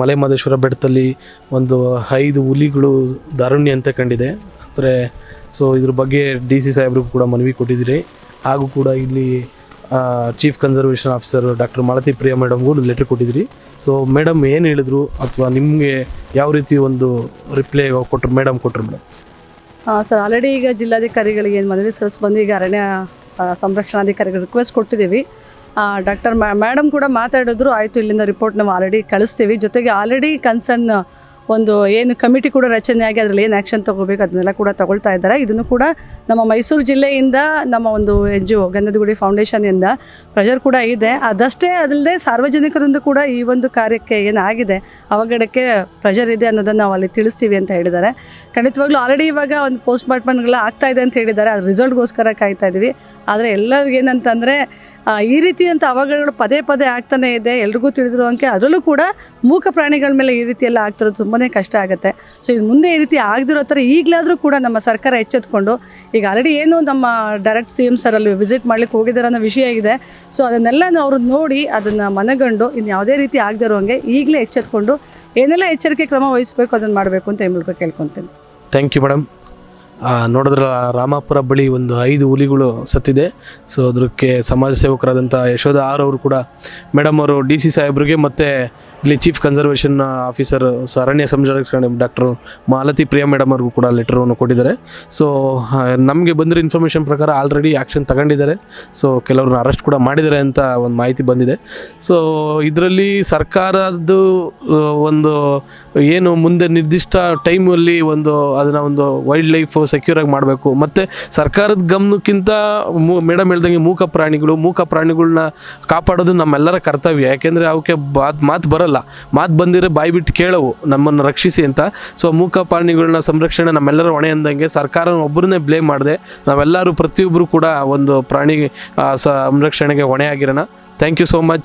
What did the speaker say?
ಮಲೆ ಮಹದೇಶ್ವರ ಬೆಟ್ಟದಲ್ಲಿ ಒಂದು ಐದು ಹುಲಿಗಳು ದಾರುಣ್ಯ ಅಂತ ಕಂಡಿದೆ. ಅಂದರೆ ಸೊ ಇದ್ರ ಬಗ್ಗೆ ಡಿ ಸಿ ಸಾಹೇಬ್ರಿಗೂ ಕೂಡ ಮನವಿ ಕೊಟ್ಟಿದ್ದೀರಿ. ಹಾಗೂ ಕೂಡ ಇಲ್ಲಿ chief conservation officer doctor Malathi Priya ಮೇಡಮ್ಗೂ letter ಕೊಟ್ಟಿದ್ದೀರಿ. ಸೊ ಮೇಡಮ್ ಏನು ಹೇಳಿದ್ರು? ಅಥವಾ ನಿಮಗೆ ಯಾವ ರೀತಿ ಒಂದು ರಿಪ್ಲೈ ಕೊಟ್ಟರು ಮೇಡಮ್ ಕೊಟ್ಟರು ಮೇಡಮ್ ಸರ್ ಆಲ್ರೆಡಿ ಈಗ ಜಿಲ್ಲಾಧಿಕಾರಿಗಳಿಗೆ ಏನು ಮನವಿ? ಸಲ್ಲಿಸಿ ಬಂದು ಈಗ ಅರಣ್ಯ ಸಂರಕ್ಷಣಾಧಿಕಾರಿಗಳು ರಿಕ್ವೆಸ್ಟ್ ಕೊಟ್ಟಿದ್ದೀವಿ. ಡಾಕ್ಟರ್ ಮೇಡಮ್ ಕೂಡ ಮಾತಾಡಿದ್ರು, ಆಯಿತು, ಇಲ್ಲಿಂದ ರಿಪೋರ್ಟ್ ನಾವು ಆಲ್ರೆಡಿ ಕಳಿಸ್ತೀವಿ. ಜೊತೆಗೆ ಆಲ್ರೆಡಿ ಕನ್ಸರ್ನ್ ಒಂದು ಏನು ಕಮಿಟಿ ಕೂಡ ರಚನೆ ಆಗಿ ಅದರಲ್ಲಿ ಏನು ಆ್ಯಕ್ಷನ್ ತೊಗೋಬೇಕು ಅದನ್ನೆಲ್ಲ ಕೂಡ ತಗೊಳ್ತಾ ಇದ್ದಾರೆ. ಇದನ್ನು ಕೂಡ ನಮ್ಮ ಮೈಸೂರು ಜಿಲ್ಲೆಯಿಂದ, ನಮ್ಮ ಒಂದು ಎನ್ ಜಿ ಒ ಗಂಧದಗುಡಿ ಫೌಂಡೇಶನ್ನಿಂದ ಪ್ರೆಷರ್ ಕೂಡ ಇದೆ. ಅದಷ್ಟೇ ಅದಲ್ಲದೆ ಸಾರ್ವಜನಿಕರಿಂದ ಕೂಡ ಈ ಒಂದು ಕಾರ್ಯಕ್ಕೆ ಏನಾಗಿದೆ ಅವಘಡಕ್ಕೆ ಪ್ರೆಷರ್ ಇದೆ ಅನ್ನೋದನ್ನು ನಾವು ಅಲ್ಲಿ ತಿಳಿಸ್ತೀವಿ ಅಂತ ಹೇಳಿದ್ದಾರೆ. ಖಂಡಿತವಾಗ್ಲೂ ಆಲ್ರೆಡಿ ಇವಾಗ ಒಂದು ಪೋಸ್ಟ್ ಮಾರ್ಟಮ್ಗೆಲ್ಲ ಆಗ್ತಾ ಇದೆ ಅಂತ ಹೇಳಿದ್ದಾರೆ. ಅದು ರಿಸಲ್ಟ್ಗೋಸ್ಕರ ಕಾಯ್ತಾ ಇದ್ದೀವಿ ಆದರೆ ಎಲ್ಲರಿಗೇನಂತಂದರೆ ಈ ರೀತಿಯಂಥ ಅವಘಡಗಳು ಪದೇ ಪದೇ ಆಗ್ತಾನೆ ಇದೆ. ಎಲ್ರಿಗೂ ತಿಳಿದಿರುವಂಗೆ ಅದರಲ್ಲೂ ಕೂಡ ಮೂಕ ಪ್ರಾಣಿಗಳ ಮೇಲೆ ಈ ರೀತಿ ಎಲ್ಲ ಆಗ್ತಿರೋದು ತುಂಬಾ ಕಷ್ಟ ಆಗುತ್ತೆ. ಸೊ ಇದು ಮುಂದೆ ಈ ರೀತಿ ಆಗದಿರೋ ಥರ ಈಗಲಾದರೂ ಕೂಡ ನಮ್ಮ ಸರ್ಕಾರ ಎಚ್ಚೆತ್ಕೊಂಡು, ಈಗ ಆಲ್ರೆಡಿ ಏನು ನಮ್ಮ ಡೈರೆಕ್ಟ್ ಸಿ ಎಂ ಸರ್ ಅಲ್ಲಿ ವಿಸಿಟ್ ಮಾಡ್ಲಿಕ್ಕೆ ಹೋಗಿದ್ದಾರೆ ಅನ್ನೋ ವಿಷಯ ಇದೆ. ಸೊ ಅದನ್ನೆಲ್ಲ ಅವರು ನೋಡಿ, ಅದನ್ನು ಮನಗಂಡು ಇನ್ನು ಯಾವುದೇ ರೀತಿ ಆಗದಿರೋಂಗೆ ಈಗಲೇ ಎಚ್ಚೆತ್ಕೊಂಡು ಏನೆಲ್ಲ ಎಚ್ಚರಿಕೆ ಕ್ರಮ ವಹಿಸಬೇಕು ಅದನ್ನು ಮಾಡಬೇಕು ಅಂತ ಹೇಳ್ಬಿಟ್ಟು ಕೇಳ್ಕೊತೀನಿ. ಥ್ಯಾಂಕ್ ಯು ಮೇಡಮ್ ನೋಡಿದ್ರ ರಾಮಾಪುರ ಬಳಿ ಒಂದು ಐದು ಹುಲಿಗಳು ಸತ್ತಿದೆ. ಸೊ ಅದಕ್ಕೆ ಸಮಾಜ ಸೇವಕರಾದಂಥ ಯಶೋಧ ಆರ್ ಅವರು ಕೂಡ ಮೇಡಮ್ ಅವರು, ಡಿ ಸಿ ಸಾಹೇಬ್ರಿಗೆ ಮತ್ತು ಇಲ್ಲಿ ಚೀಫ್ ಕನ್ಸರ್ವೇಷನ್ ಆಫೀಸರ್ ಸೊ ಅರಣ್ಯ ಸಂರಕ್ಷಣೆ ಡಾಕ್ಟರ್ ಮಾಲತಿ ಪ್ರಿಯಾ ಮೇಡಮ್ ಅವ್ರಿಗೂ ಕೂಡ ಲೆಟರನ್ನು ಕೊಟ್ಟಿದ್ದಾರೆ. ಸೊ ನಮಗೆ ಬಂದಿರೋ ಇನ್ಫಾರ್ಮೇಷನ್ ಪ್ರಕಾರ ಆಲ್ರೆಡಿ ಆ್ಯಕ್ಷನ್ ತಗೊಂಡಿದ್ದಾರೆ. ಸೊ ಕೆಲವ್ರನ್ನ ಅರೆಸ್ಟ್ ಕೂಡ ಮಾಡಿದ್ದಾರೆ ಅಂತ ಒಂದು ಮಾಹಿತಿ ಬಂದಿದೆ. ಸೊ ಇದರಲ್ಲಿ ಸರ್ಕಾರದ್ದು ಒಂದು ಏನು ಮುಂದೆ ನಿರ್ದಿಷ್ಟ ಟೈಮಲ್ಲಿ ಒಂದು ಅದನ್ನು ಒಂದು ವೈಲ್ಡ್ ಲೈಫ್ ಸೆಕ್ಯೂರ್ ಆಗಿ ಮಾಡಬೇಕು. ಮತ್ತು ಸರ್ಕಾರದ ಗಮನಕ್ಕಿಂತ ಮೇಡಮ್ ಹೇಳ್ದಂಗೆ ಮೂಕ ಪ್ರಾಣಿಗಳು, ಮೂಕ ಪ್ರಾಣಿಗಳನ್ನ ಕಾಪಾಡೋದು ನಮ್ಮೆಲ್ಲರ ಕರ್ತವ್ಯ. ಯಾಕೆಂದರೆ ಅವಕ್ಕೆ ಮಾತು ಮಾತು ಬರಲ್ಲ. ಮಾತು ಬಂದಿರೋ ಬಾಯಿ ಬಿಟ್ಟು ಕೇಳವು, ನಮ್ಮನ್ನು ರಕ್ಷಿಸಿ ಅಂತ. ಸೊ ಮೂಕ ಪ್ರಾಣಿಗಳನ್ನ ಸಂರಕ್ಷಣೆ ನಮ್ಮೆಲ್ಲರ ಹೊಣೆ ಅಂದಂಗೆ ಸರ್ಕಾರ ಒಬ್ಬರನ್ನೇ ಬ್ಲೇಮ್ ಮಾಡಿದೆ. ನಾವೆಲ್ಲರೂ ಪ್ರತಿಯೊಬ್ಬರು ಕೂಡ ಒಂದು ಪ್ರಾಣಿ ಸಂರಕ್ಷಣೆಗೆ ಹೊಣೆ ಆಗಿರೋಣ ಥ್ಯಾಂಕ್ ಯು ಸೋ ಮಚ್